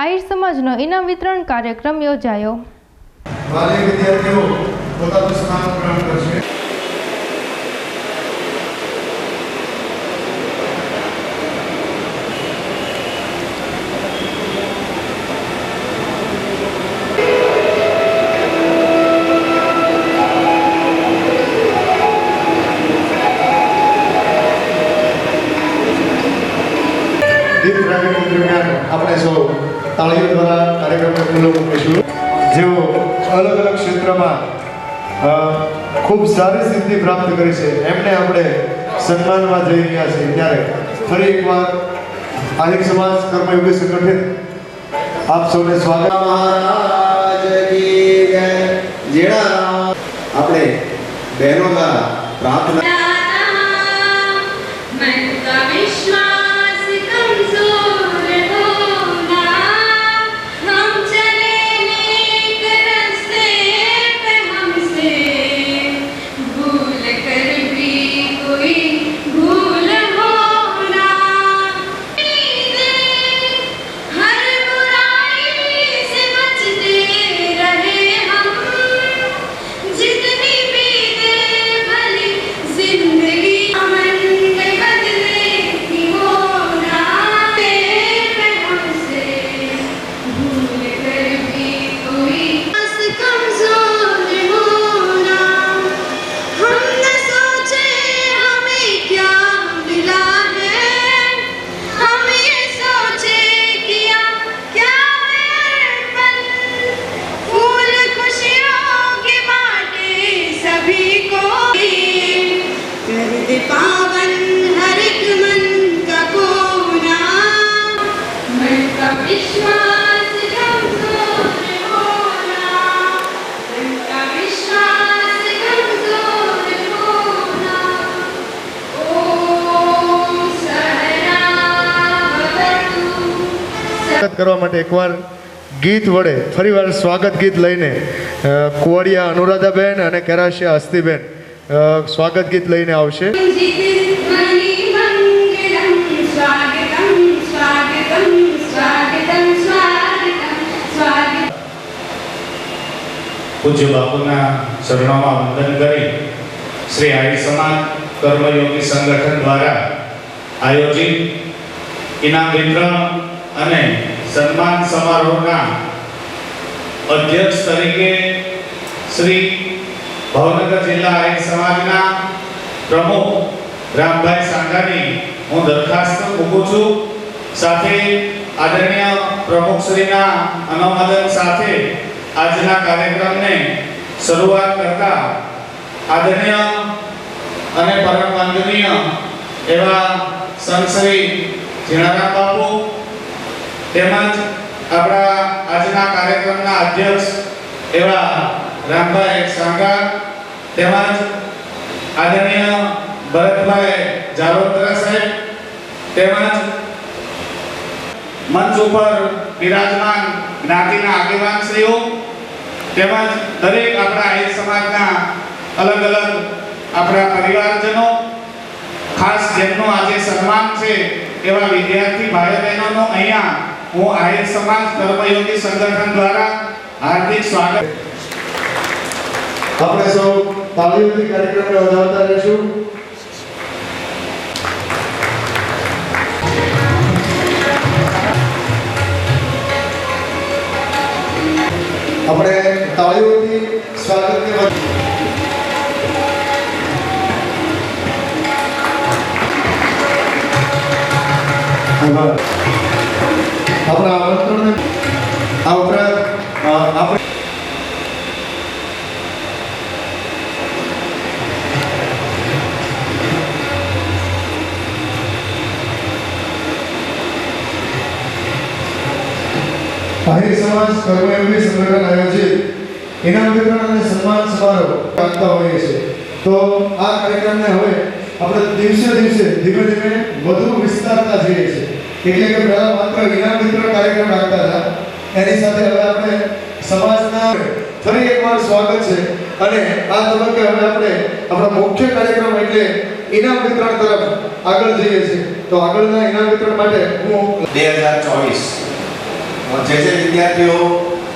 આહિર સમાજનો ઇનામ વિતરણ કાર્યક્રમ યોજાયો. વાલી વિદ્યાર્થીઓ પોતાનું સ્થાન ગ્રહણ કરશે. આપણે સૌ તાળીઓ દ્વારા કાર્યક્રમને ખુલ્લો મૂકીશું જેઓ અલગ અલગ ક્ષેત્રમાં ખૂબ સારી સિદ્ધિ પ્રાપ્ત કરી છે, એમને આપણે સન્માનવા જઈ રહ્યા છીએ. ત્યારે ફરી એકવાર આહિર સમાજ કર્મયોગી સંગઠિત, આપ સૌને સ્વાગત. આપણે બહેનો દ્વારા પ્રાર્થના માટે એકવાર ગીત વડે ફરી વાર સ્વાગત ગીત લઈને કુંવરિયા અનુરાધાબેન અને કેરાશિયા હસ્તીબેન સ્વાગત ગીત લઈને આવશે. પૂજ્ય બાપુના ચરણોમાં વંદન કરી શ્રી આઈ સમાજ કર્મયોગી સંગઠન દ્વારા આયોજિત ઇનામ વિતરણ અને સન્માન સમારોહના અધ્યક્ષ તરીકે શ્રી ભાવનગર જિલ્લા આર્ય સમાજના પ્રમુખ રામભાઈ સાંગાની હું દરખાસ્ત મૂકું છું. સાથે આદરણીય પ્રમુખશ્રીના અનુમોદન સાથે આજના કાર્યક્રમને શરૂઆત કરતા આદરણીય અને પરમ વંદનીય એવા સંત શ્રી જીણારામ બાપુ તેમજ આપણા આજના કાર્યક્રમના અધ્યક્ષ એવા રામભાઈ સાંગા, તેમજ આદરણીય ભરતભાઈ જાલોદરા સાહેબ, તેમજ મંચ ઉપર બિરાજમાન જ્ઞાતિના આગેવાનશ્રીઓ તેમજ દરેક આપણા આહિર સમાજના અલગ અલગ આપણા પરિવારજનો, ખાસ જેમનું આજે સન્માન છે એવા વિદ્યાર્થી ભાઈ બહેનોનો અહીંયા હું આહિર સમાજ કર્મયોગી સંગઠન દ્વારા હાર્દિક સ્વાગત આપણે સૌ તાળીઓથી કાર્યક્રમને વધારતા રહીશું આપણે તાળીઓથી સ્વાગતને વધુ આભાર. આપણા આમંત્રણને આ ઉપરાંત આપણે આહિર સમાજ કર્મયોગી સંગઠન આયોજિત. ઇનામ વિતરણ અને સન્માન સમારોહ રાખતા હોઈએ છીએ. તો આ કાર્યક્રમને હવે આપણે દિવસે દિવસે ધીમે ધીમે વધુ વિસ્તારતા જઈએ છીએ એટલે કે પહેલા માત્ર વિના મિત્ર કાર્યક્રમ રાખતા હતા. એની સાથે હવે આપણે સમાજના ફરી એકવાર સ્વાગત છે. અને આ તબક્કે હવે આપણે આપણા મુખ્ય કાર્યક્રમ એટલે ઇનામ વિતરણ તરફ આગળ જઈએ છીએ. તો આગળના ઇનામ વિતરણ માટે હું બે હજાર ચોવીસ. જે જે વિદ્યાર્થીઓ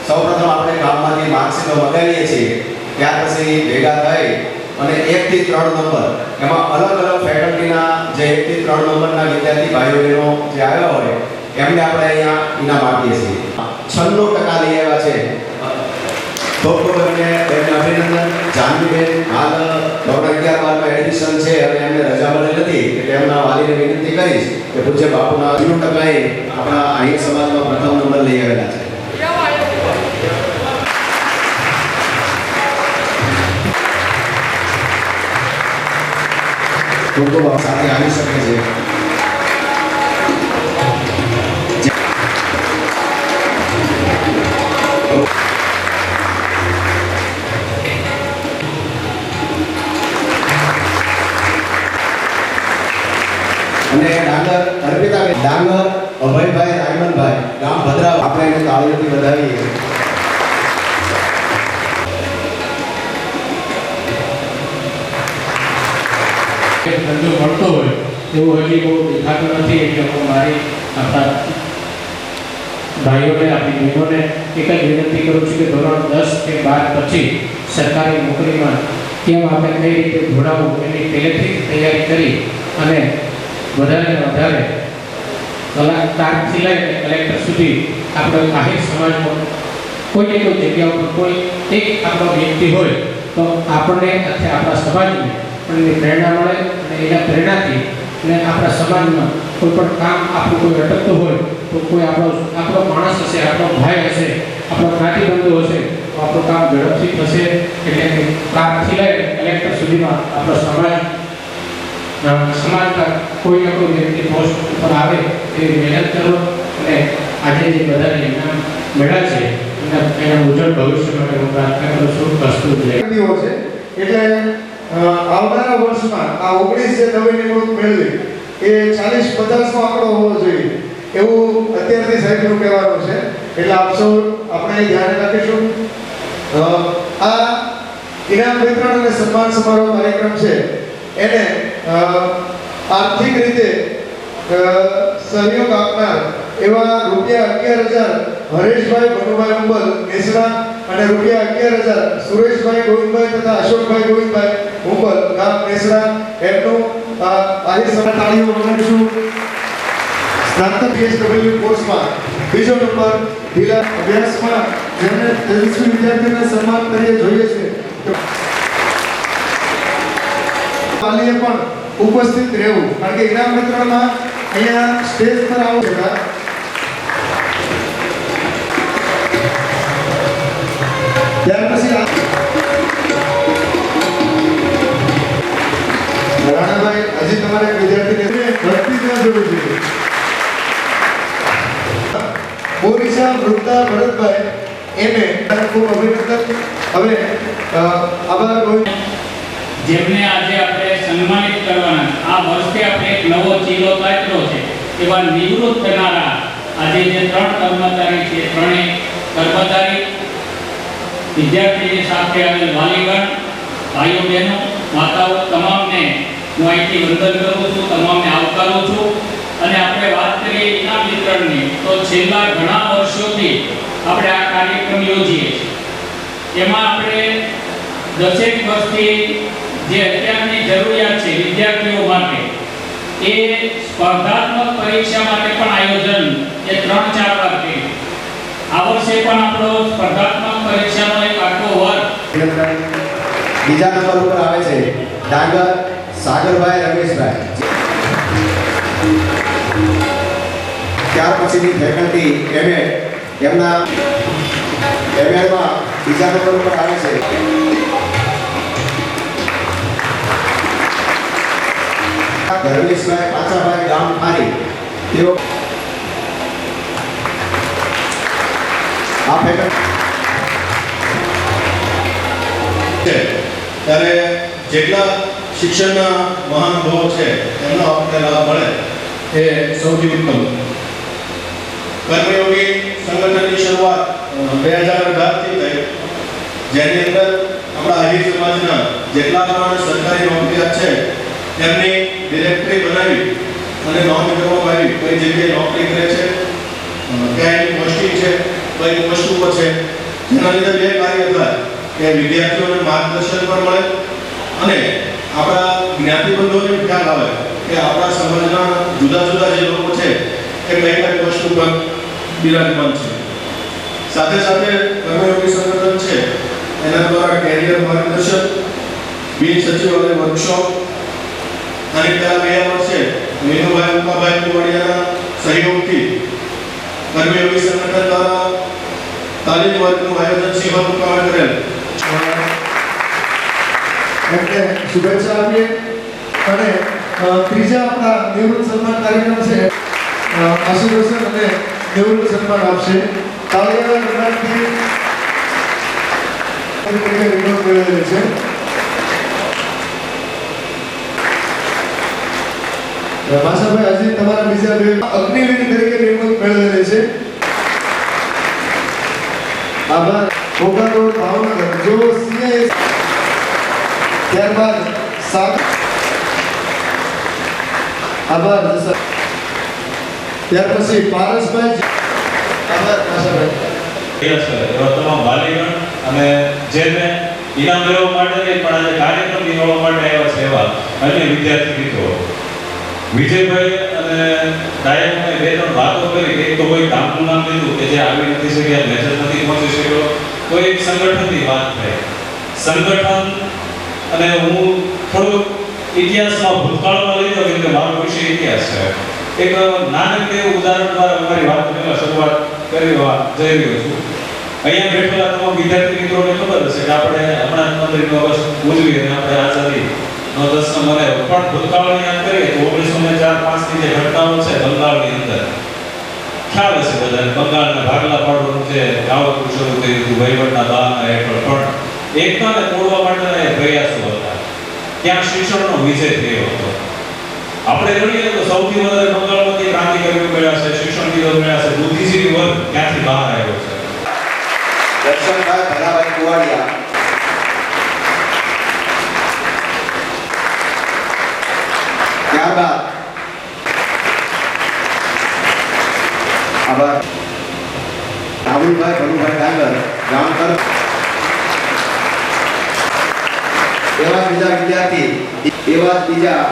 સૌપ્રથમ આપણે ગામમાંથી માર્કશીટો મગાવીએ છીએ, ત્યાર પછી ભેગા થઈ અને એકથી ત્રણ નંબર. એમાં અલગ અલગ ફેકલ્ટીના જે એકથી ત્રણ નંબરના વિદ્યાર્થી ભાઈઓ બહેનો જે આવ્યા હોય, એમને આપણે અહીંયા ઇનામ આપીએ છીએ. છન્નું ટકા લઈ આવ્યા છે. તો એમને એમને અભિનંદન. જાનવીબેન, હાલ ધોરણ અગિયાર બારમાં એડમિશન છે અને એમને રજા મળેલ નથી એટલે એમના વાલીને વિનંતી કરીશ કે પૂજ્ય બાપુના છન્નું ટકાએ આપણા અહીં સમાજમાં પ્રથમ નંબર લઈ આવેલા છે. ખૂબ સાથે આવી શકે છે અને ડાંગર અર્પિતાબેન ડાંગર, અભયભાઈ, રાયમનભાઈ, ગામ ભદ્રા આપણે એને તાળીઓથી વધાવીએ. એવું હજી બહુ દેખાતું નથી, એટલે હું મારી આપણા ભાઈઓને, આપણી બહેનોને એક જ વિનંતી કરું છું કે ધોરણ દસ કે બાર પછી સરકારી નોકરીમાં કેમ આપણે કઈ રીતે જોડાવું એની પહેલેથી તૈયારી કરી અને વધારે વધારે કલાકારથી લઈને કલેક્ટર સુધી આપણે આહિર સમાજમાં કોઈ કોઈ જગ્યા ઉપર કોઈ એક આપણો વ્યક્તિ હોય, તો આપણને આપણા સમાજને પણ પ્રેરણા મળે અને એના પ્રેરણાથી અને આપણા સમાજમાં કોઈ પણ કામ આપણું કોઈ અટકતું હોય, તો કોઈ આપણો આપણો માણસ હશે, આપણો ભાઈ હશે, આપણો જ્ઞાતિબંધુ હશે, તો આપણું કામ ઝડપથી થશે એટલે પ્રાપ્તથી લઈ કલેક્ટર સુધીમાં આપણો સમાજ સમાજના કોઈ ને કોઈ વ્યક્તિ પોસ્ટ ઉપર આવે એ મહેનત કરો અને આજે જે બધાને ઇનામ મળ્યા છે, એના એના ઉજ્જવળ ભવિષ્ય માટે હું પ્રાર્થના કરું છું, પ્રસ્તુત છે, એટલે આવનારા વર્ષમાં આ ઓગણીસ જે નવી નિમણૂક મેળવી. એ ચાલીસ પચાસનો આંકડો હોવો જોઈએ. એવું અત્યારથી સાહેબનું કહેવાનું છે. એટલે આપ સૌ આપણે ધ્યાન રાખીશું. આ ઇનામ વિતરણ અને સન્માન સમારોહ કાર્યક્રમ છે. એને આર્થિક રીતે સહયોગ આપનાર એવા રૂપિયા અગિયાર હજાર હરેશભાઈ ભનુભાઈ અંબલ મેસરા અને રૂપિયા અગિયાર હજાર સુરેશભાઈ ગોવિંદભાઈ તથા અશોકભાઈ ગોવિંદભાઈ ઉંબલ ગામ મેસરા એમનું આજે સમય તાળીઓ વગાડીશું. સ્નાતક પીએચડબલ્યુ કોર્સમાં બીજો નંબર ઢીલા અભ્યાસમાં જેમને તેજસ્વી વિદ્યાર્થીઓને સન્માન કરીએ જોઈએ છે. વાલીએ પણ ઉપસ્થિત રહેવું. કારણ કે ઇનામ વિતરણમાં અહીંયા સ્ટેજ પર આવો ત્યાર હજી તમારે વિદ્યાર્થીને ભરતી ત્યાં જવું જોઈએ બોરીસા વૃદ્ધા ભરતભાઈ હવે અ, આભાર જેમને આજે આપણે સન્માનિત કરવાના આ વર્ષે આપણે એક નવો ચીલો કાઢ્યો છે. એવા નિવૃત્ત થનારા આજે જે ત્રણ કર્મચારી છે ત્રણેય કર્મચારી વિદ્યાર્થીની સાથે આવેલ વાલીગણ, ભાઈઓ બહેનો, માતાઓ, તમામને હું અહીંથી વંદન કરું છું, તમામને આવકારું છું. અને આપણે વાત કરીએ ઇનામ વિતરણની, તો છેલ્લા ઘણા વર્ષોથી આપણે આ કાર્યક્રમ યોજીએ છીએ. એમાં આપણે દસેક વર્ષથી જે અત્યારની જરૂરિયાત છે વિદ્યાર્થીઓ માટે, એ સ્પર્ધાત્મક પરીક્ષા માટે પણ આયોજન એ ત્રણ ચાર વાર આ વર્ષે પણ આપણો સ્પર્ધાત્મક બીજા નંબર ઉપર આવે છે ડાંગર સાગરભાઈ રમેશભાઈ. ત્યાર પછીની ફેકલ્ટી એમએ. એમના એમએમાં બીજા નંબર ઉપર આવે છે. ધર્મેશભાઈ પાછાભાઈ ગામ ખારી. તેઓ આ ફેકલ્ટી છે. ત્યારે જેટલા શિક્ષણના મહાનુભાવો છે, એમનો આપણને લાભ મળે એ સૌથી ઉત્તમ. કર્મયોગી સંગઠનની શરૂઆત બે હજાર અઢારથી થઈ. જેની અંદર આપણા આહિર સમાજના જેટલા પણ સરકારી નોકરીયાત છે એમની ડિરેક્ટરી બનાવી અને નોંધ કરવામાં આવી કઈ જગ્યાએ નોકરી કરે છે ક્યાં એની પોસ્ટિંગ છે, કઈ ઉપર છે, જેના લીધે બે કાર્ય થાય. કે વિદ્યાર્થીઓને માર્ગદર્શન પણ મળે અને આપણા જ્ઞાતિબંધોને ખ્યાલ આવે કે આપણા સમાજના જુદા જુદા જે લોકો છે, એ કઈ કઈ વસ્તુ પર બિરાજમાન છે. સાથે સાથે કર્મયોગી સંગઠન છે, એના દ્વારા કેરિયર માર્ગદર્શન, બિન સચિવાલય વર્કશોપ અને ત્યાં ગયા વર્ષે મેનુભાઈ ઉપાભાઈ કુવાડિયાના સહયોગથી કર્મયોગી સંગઠન દ્વારા તાલીમ વર્ગનું આયોજન સિંહણ મુકામે કરેલ. એમને શુભેચ્છા આપીએ. અને ત્રીજા આપણા નિવૃત્ત સન્માન કાર્યક્રમ છે આશુતોષન અને નિવૃત્ત સન્માન આપશે. છે. તરીકે નિમણૂક મેળવેલી છે. ભાવનગર. જો સીઆઈએસ ત્યારબાદ સાત. આભાર ત્યાર પછી પારસભાઈ આભાર પાશાભાઈ તમામ વાલીગણ અને જેને ઇનામ લેવા માટે નહીં, પણ આજે કાર્યક્રમ નિભાવવા માટે આવ્યા છે એવા અન્ય વિદ્યાર્થી મિત્રો. વિજયભાઈ અને ડાયમને બે, ત્રણ વાતો કરી, એક તો કોઈ કામનું નામ લીધું કે જે આવી નથી શક્યા મેસેજ નથી પહોંચી શક્યો, કોઈ એક સંગઠનની વાત થઈ સંગઠન અને હું થોડુંક ઇતિહાસમાં ભૂતકાળમાં લઈ જાઉં એટલે મારો વિષય ઇતિહાસ છે. એક નાનક એવું ઉદાહરણ દ્વારા અમારી વાત શરૂઆત કરી જઈ રહ્યો છું. અહીંયા બેઠેલા તમામ વિદ્યાર્થી મિત્રોને ખબર હશે કે આપણે હમણાં પંદરમી ઓગસ્ટ ઉજવી અને આપણે આઝાદી નો દસ મને પણ ભૂતકાળની યાદ કરીએ તો ઓગણીસો ને ચાર પાંચની જે ઘટનાઓ છે બંગાળની અંદર, ખ્યાલ હશે બધાને. બંગાળના ભાગલા પાડવાનું જે કાવતરું શરૂ થયું હતું, વહીવટના બહાના હેઠળ પણ એકતાને તોડવા માટેના એ પ્રયાસો હતા. ત્યાં શિક્ષણનો વિજય થયો હતો. આપણે ગણીએ તો સૌથી વધારે બંગાળમાંથી ક્રાંતિકારીઓ મળ્યા છે શિક્ષણવિદો મળ્યા છે, બુદ્ધિજીવી વર્ગ ત્યાંથી બહાર આવ્યો છે? દર્શનભાઈ ભલાભાઈ કુવાડિયા. ત્યારબાદ, આભાર. રાહુલભાઈ ભલુભાઈ ડાંગર જામકર એવા બીજા વિદ્યાર્થી, એવા બીજા.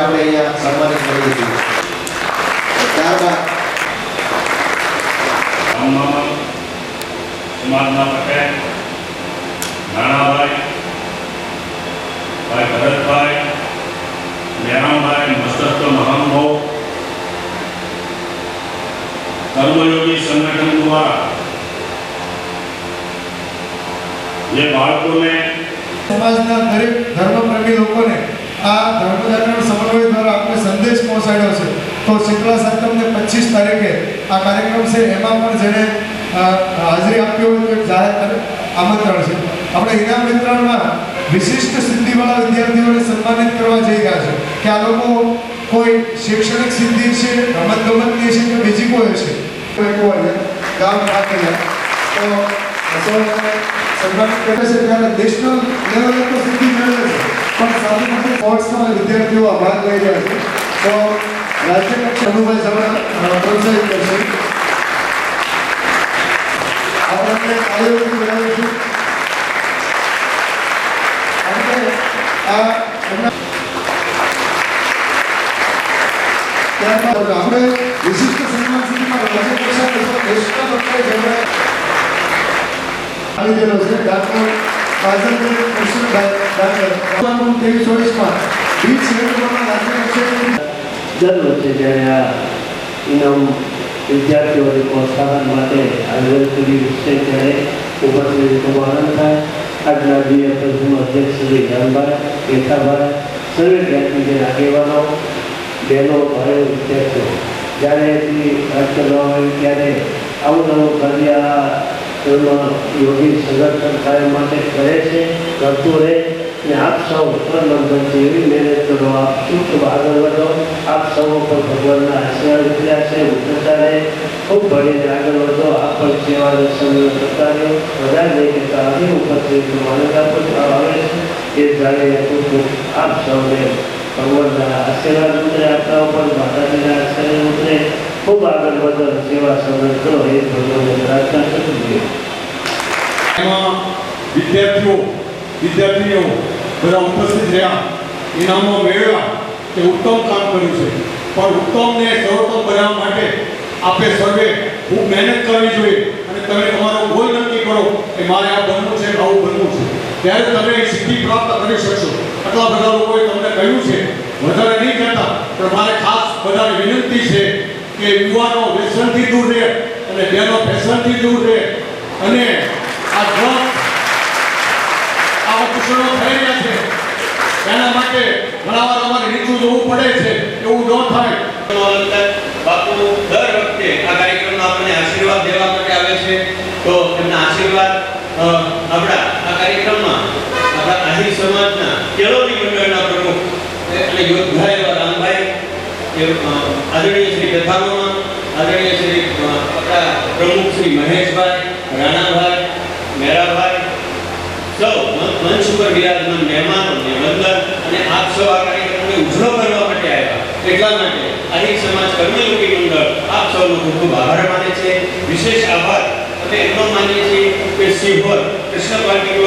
આપણે અહીંયા સન્માનિત કરીએ છીએ. ત્યારબાદ સમાજના પટેલ, નાણાભાઈ, ભાઈ ભરતભાઈ સંગઠન દ્વારા જે બાળકોને સમાજના દરેક ધર્મપ્રેમી લોકોને આ ધર્મજાગરણ સમન્વય દ્વારા આપણે સંદેશ પહોંચાડ્યો છે. તો શીતળા સાતમને પચીસ તારીખે આ કાર્યક્રમ છે એમાં પણ જેને હાજરી આપી હોય તો જાહેર આમંત્રણ છે. આપણે ઇનામ વિતરણમાં વિશિષ્ટ સિદ્ધિવાળા વિદ્યાર્થીઓને સન્માનિત કરવા જઈ રહ્યા છે. કે આ લોકો કોઈ શૈક્ષણિક સિદ્ધિ છે રમત ગમતની છે કે બીજી કોઈ છે? કોઈ કોઈ ગામ રાખેલા તો સૌને સન્માનિત કરે છે ત્યારે નેશનલ પણ સાથે સાથે વિદ્યાર્થીઓ ભાગ લઈ રહ્યા છે. તો રાજ્ય કક્ષા અનુભાઈ સામે પ્રોત્સાહિત કરશે. આપણે આયોજન બનાવીશું આ ત્યારબાદ આપણે વિશિષ્ટ સન્માન સુધીમાં નેશનલ કક્ષાએ જેમણે આવી છે જ્યારે આ ઇનામ વિદ્યાર્થીઓને પ્રોત્સાહન માટે આયોજન કરી છે ત્યારે ઉપસ્થિત ખૂબ આનંદ થાય આજના બીએફએસનું અધ્યક્ષ શ્રી જાનભાઈ કેથાભાઈ સર્વે જ્ઞાતિજન આગેવાનો બહેનો ભાઈઓ વિદ્યાર્થીઓ જ્યારે હોય ત્યારે નવું કાર્ય એમાં યોગી સંગઠન થાય માટે કરે છે, કરતું રહે અને આપ સૌ પરમંત્રથી એવી મહેનત કરો, આપ શુભ આગળ વધો, આપ સૌ પર ભગવાનના આશીર્વાદ વિતર્યા છે, ઉતરતા રહે, ખૂબ ભણીને આગળ વધો, આપ પણ સેવા દર્શન કરતા રહ્યો બધા નહીં કહેતા આવી ઉપસ્થિત માન્યતા પણ આવે છે એ જાણીને ખૂબ આપ સૌને ભગવાનના આશીર્વાદ ઉતરે આપતા ઉપર માતાજીના આશીર્વાદ ઉતરે ખૂબ આગળ વધો સેવા સમજ કરો, એ ભગવાનને પ્રાર્થના કરું છું એમાં વિદ્યાર્થીઓ વિદ્યાર્થીઓ બધા ઉપસ્થિત રહ્યા. ઇનામો મેળવ્યા તે ઉત્તમ કામ કર્યું છે. પણ ઉત્તમને સર્વોત્તમ બનાવવા માટે આપણે સર્વે ખૂબ મહેનત કરવી જોઈએ. અને તમે તમારો ગોલ નક્કી કરો કે મારે આ બનવું છે આવું બનવું છે. ત્યારે તમે એ સિદ્ધિ પ્રાપ્ત કરી શકશો. આટલા બધા લોકોએ તમને કહ્યું છે. વધારે નહીં કહેતા, પણ મારે ખાસ બધાને વિનંતી છે કે યુવાનો વ્યસનથી દૂર રહે અને બહેનો ફેશનથી દૂર રહે. અને આ ડ્રગ આવા દૂષણો થઈ રહ્યા છે. એના માટે ઘણા વાર અમારે નીચું જોવું પડે છે. એવું ન થાય. બાપુ, દર વખતે આ કાર્યક્રમમાં આપણને આશીર્વાદ દેવા માટે આવે છે. તો એમના આશીર્વાદ આપણા આ કાર્યક્રમમાં આપણા આહિર સમાજના કેળવણી મંડળના પ્રમુખ, એટલે એવા રામભાઈ અ, આદરણીય શ્રી આપણા પ્રમુખ શ્રી મહેશભાઈ રાણાભાઈ મેરાભાઈ સૌ મંચ ઉપર બિરાજમાન મહેમાનોને વંદન અને આપ સૌ આ કાર્યક્રમને ઉજળો કરવા માટે આવ્યા. એટલા માટે અહીં સમાજ કર્મયોગી મંડળ આપ સૌનો ખૂબ ખૂબ આભાર માને છે. વિશેષ આભાર. અમે એટલો માનીએ છીએ કે સિંહોર કૃષ્ણ પાર્ટી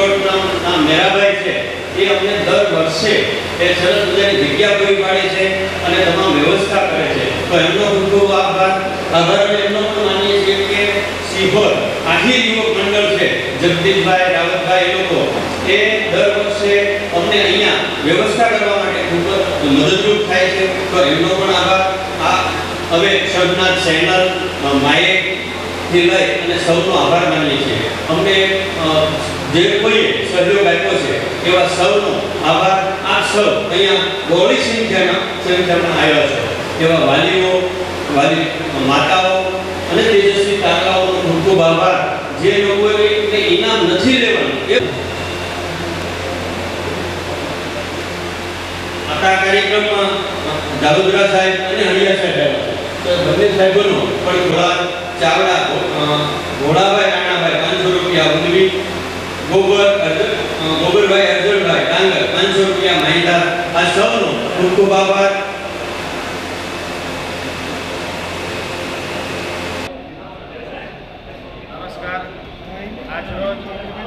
નામ મેરાભાઈ છે એ અમને દર વર્ષે એ સરસ મજાની જગ્યા પૂરી પાડે છે અને તમામ વ્યવસ્થા કરે છે. તો એમનો ખૂબ ખૂબ આભાર. આભાર અમે એમનો પણ માનીએ છીએ કે સિહોર આખી યુવક મંડળ છે, જગદીશભાઈ, રાવતભાઈ એ લોકો, એ દર વર્ષે અમને અહીંયા વ્યવસ્થા કરવા માટે ખૂબ મદદરૂપ થાય છે. તો એમનો પણ આભાર. આ હવે શબ્દનાથ ચેનલ માયકથી લઈ અને સૌનો આભાર માનીએ છીએ. અમને જે કોઈએ સહયોગ આપ્યો છે, એવા સૌનો આભાર. સૌ અહીંયા બહોળી સંખ્યામાં સંખ્યામાં આવ્યા છે એવા વાલીઓ, વાલી માતાઓ અને તેજસ્વી તારલાઓનો ખૂબ ખૂબ જે લોકોએ ઇનામ નથી લેવાનું, એ આ કાર્યક્રમમાં દાઉદરા સાહેબ અને હરિયા સાહેબ આવ્યા બંને સાહેબોનો પણ ઘોડા ચાવડા ઘોડાભાઈ, રાણાભાઈ પાંચસો રૂપિયા ઉદવી ગોબર ગોબરભાઈ અર્જુનભાઈ ડાંગર પાંચસો રૂપિયા મહિલા આ સૌનો ખૂબ ખૂબ આભાર.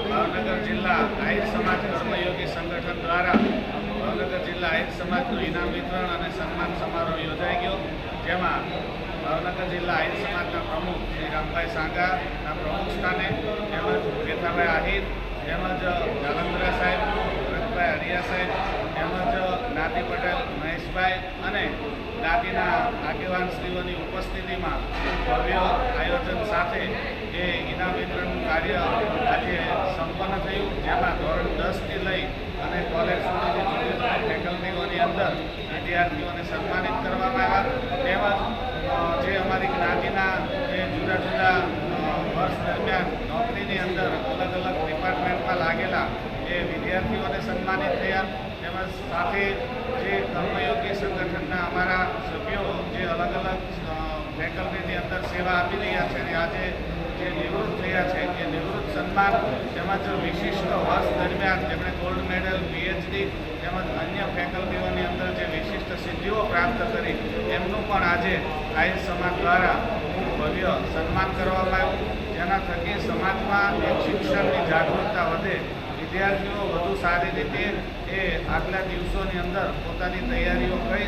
ભાવનગર જિલ્લા આહિર સમાજ કર્મયોગી સંગઠન દ્વારા ભાવનગર જિલ્લા આહિર સમાજનું ઇનામ વિતરણ અને સન્માન સમારોહ યોજાઈ ગયો. જેમાં ભાવનગર જિલ્લા આહિર સમાજના પ્રમુખ શ્રી રામભાઈ સાંગાના પ્રમુખ સ્થાને તેમજ કેતાભાઈ આહિર તેમજ જાલંધરા સાહેબ, ભરતભાઈ હરિયા સાહેબ તેમજ નાતી પટેલ, મહેશભાઈ અને દાદીના આગેવાન શ્રીઓની ઉપસ્થિતિમાં ભવ્ય આયોજન સાથે એ ઇનામ વિતરણનું કાર્ય આજે સંપન્ન થયું. જેમાં ધોરણ દસથી લઈ અને કોલેજ સુધીની ફેકલ્ટીઓની અંદર વિદ્યાર્થીઓને સન્માનિત કરવામાં આવ્યા તેમજ અ, જે અમારી જ્ઞાતિના જે જુદા જુદા અ, વર્ષ દરમિયાન નોકરીની અંદર અલગ અલગ ડિપાર્ટમેન્ટમાં લાગેલા એ વિદ્યાર્થીઓને સન્માનિત થયા તેમજ સાથે જે કર્મયોગી સંગઠનના અમારા સભ્યો જે અલગ અલગ અ, ફેકલ્ટીની અંદર સેવા આપી રહ્યા છે અને આજે જે નિવૃત્ત થયા છે એ નિવૃત્ત સન્માન તેમજ વિશિષ્ટ વર્ષ દરમિયાન તેમણે ગોલ્ડ મેડલ પીએચડી તેમજ અન્ય ફેકલ્ટીઓની અંદર જે વિશિષ્ટ સિદ્ધિઓ પ્રાપ્ત કરી, એમનું પણ આજે આહિર સમાજ દ્વારા ખૂબ ભવ્ય સન્માન કરવામાં આવ્યું. જેના થકી સમાજમાં એક શિક્ષણની જાગૃતતા વધે. વિદ્યાર્થીઓ વધુ સારી રીતે એ આગલા દિવસોની અંદર પોતાની તૈયારીઓ કઈ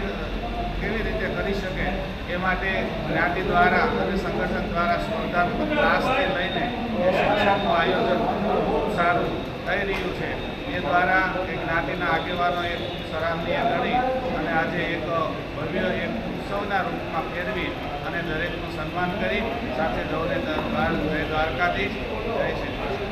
કેવી રીતે કરી શકે એ માટે જ્ઞાતિ દ્વારા અને સંગઠન દ્વારા સ્પર્ધાત્મક ક્લાસથી લઈને શિક્ષણનું આયોજન ખૂબ સારું થઈ રહ્યું છે. એ દ્વારા એ જ્ઞાતિના આગેવાનોએ ખૂબ સરાહનીય ગણી અને આજે એક ભવ્ય એક ઉત્સવના રૂપમાં ફેરવી અને દરેકનું સન્માન કરી સાથે દૌરે દરબાર જય દ્વારકાધીશ. જય શ્રી કૃષ્ણ.